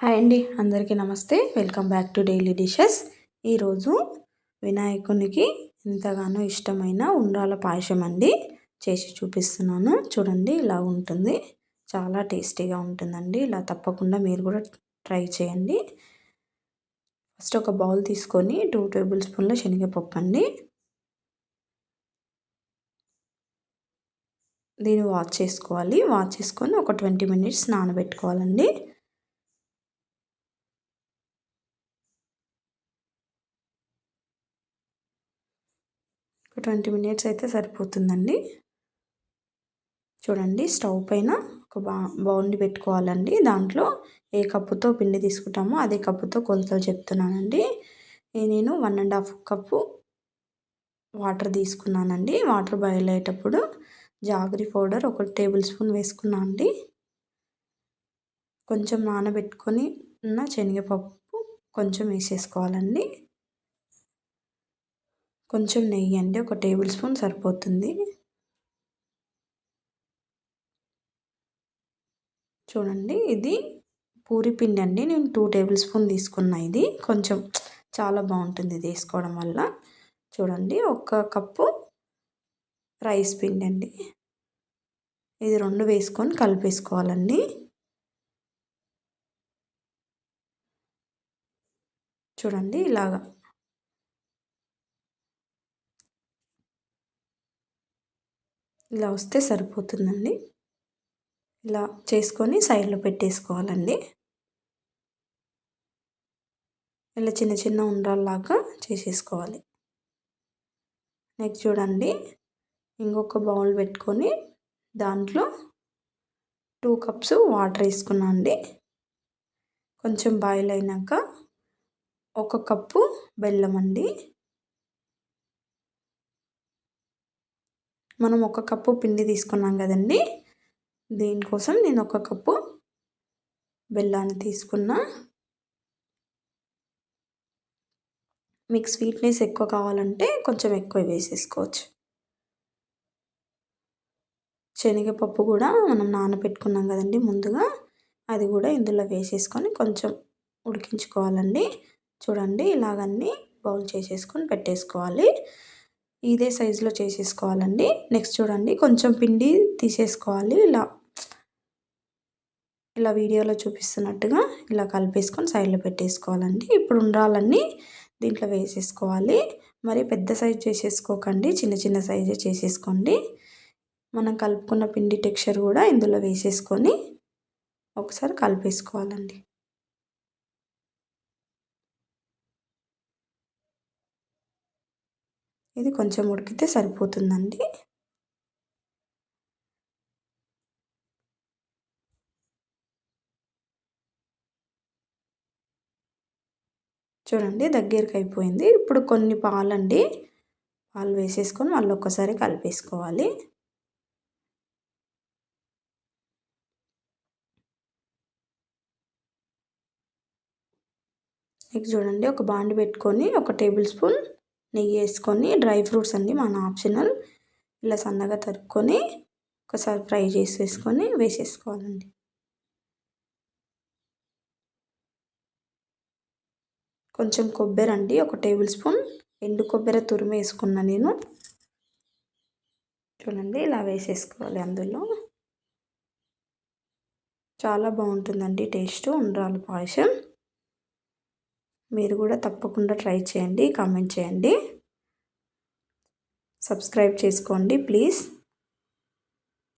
Hi అండి అందరికీ నమస్తే. Welcome back to Daily Dishes. ఈరోజు వినాయకునికి ఎంతగానో ఇష్టమైన ఉండ్రాల పాయసం అండి. చేసి చూపిస్తున్నాను. చూడండి ఇలా ఉంటుంది. చాలా టేస్టీగా ఉంటుందండి. ఇలా తప్పకుండా మీరు కూడా ట్రై చేయండి. ఫస్ట్ ఒక బౌల్ తీసుకొని టూ టేబుల్ స్పూన్ల శనగపప్పు అండి. దీన్ని వాష్ చేసుకోవాలి. వాష్ చేసుకొని ఒక ట్వంటీ మినిట్స్ నానబెట్టుకోవాలండి. ఒక ట్వంటీ మినిట్స్ అయితే సరిపోతుందండి. చూడండి స్టవ్ పైన ఒక బా బౌల్ని పెట్టుకోవాలండి. దాంట్లో ఏ కప్పుతో పిండి తీసుకుంటామో అదే కప్పుతో కొలతలు చెప్తున్నానండి. నేను one and half cup water తీసుకున్నానండి. వాటర్ బాయిల్ అయ్యేటప్పుడు జాగరి పౌడర్ ఒక టేబుల్ స్పూన్ వేసుకున్నా అండి. కొంచెం నానబెట్టుకొని ఉన్న శనగపప్పు కొంచెం వేసేసుకోవాలండి. కొంచెం నెయ్యి అండి ఒక టేబుల్ స్పూన్ సరిపోతుంది. చూడండి ఇది పూరి పిండి అండి. నేను టూ టేబుల్ స్పూన్ తీసుకున్నా ఇది. కొంచెం చాలా బాగుంటుంది ఇది వేసుకోవడం వల్ల. చూడండి ఒక కప్పు రైస్ పిండి అండి. ఇది రెండు వేసుకొని కలిపేసుకోవాలండి. చూడండి ఇలాగా ఇలా వస్తే సరిపోతుందండి. ఇలా చేసుకొని సైడ్లో పెట్టేసుకోవాలండి. ఇలా చిన్న చిన్న ఉండ్రాల్లాగా చేసేసుకోవాలి. నెక్స్ట్ చూడండి. ఇంకొక బౌల్ పెట్టుకొని దాంట్లో టూ కప్స్ వాటర్ వేసుకున్నా అండి. కొంచెం బాయిల్ అయినాక ఒక కప్పు బెల్లం అండి. మనం ఒక కప్పు పిండి తీసుకున్నాం కదండి. దీనికోసం నేను ఒక కప్పు బెల్లాన్ని తీసుకున్నా. మీకు స్వీట్నెస్ ఎక్కువ కావాలంటే కొంచెం ఎక్కువ వేసేసుకోవచ్చు. శనగపప్పు కూడా మనం నానబెట్టుకున్నాం కదండి ముందుగా. అది కూడా ఇందులో వేసేసుకొని కొంచెం ఉడికించుకోవాలండి. చూడండి ఇలాగన్నీ బౌల్ చేసేసుకొని పెట్టేసుకోవాలి. ఇదే సైజులో చేసేసుకోవాలండి. నెక్స్ట్ చూడండి కొంచెం పిండి తీసేసుకోవాలి. ఇలా ఇలా వీడియోలో చూపిస్తున్నట్టుగా ఇలా కలిపేసుకొని సైడ్లో పెట్టేసుకోవాలండి. ఇప్పుడు ఉండాలన్నీ దీంట్లో వేసేసుకోవాలి. మరి పెద్ద సైజ్ చేసేసుకోకండి చిన్న చిన్న సైజే చేసేసుకోండి. మనం కలుపుకున్న పిండి టెక్స్చర్ కూడా ఇందులో వేసేసుకొని ఒకసారి కలిపేసుకోవాలండి. ఇది కొంచెం ఉడికితే సరిపోతుందండి. చూడండి దగ్గరికి అయిపోయింది ఇప్పుడు కొన్ని పాలండి పాలు వేసేసుకొని మళ్ళీ ఒక్కసారి కలిపేసుకోవాలి. నెక్స్ట్ చూడండి ఒక బాండి పెట్టుకొని ఒక టేబుల్ స్పూన్ నెయ్యి వేసుకొని డ్రై ఫ్రూట్స్ అండి మన ఆప్షనల్. ఇలా సన్నగా తరుక్కొని ఒకసారి ఫ్రై చేసేసుకొని వేసేసుకోవాలండి. కొంచెం కొబ్బరి అండి ఒక టేబుల్ స్పూన్. ఎండు కొబ్బరి తురిమి వేసుకున్నా నేను. చూడండి ఇలా వేసేసుకోవాలి అందులో. చాలా బాగుంటుందండి టేస్ట్ ఉండ్రాలు పాయసం. మీరు కూడా తప్పకుండా ట్రై చేయండి కామెంట్ చేయండి. సబ్స్క్రైబ్ చేసుకోండి ప్లీజ్.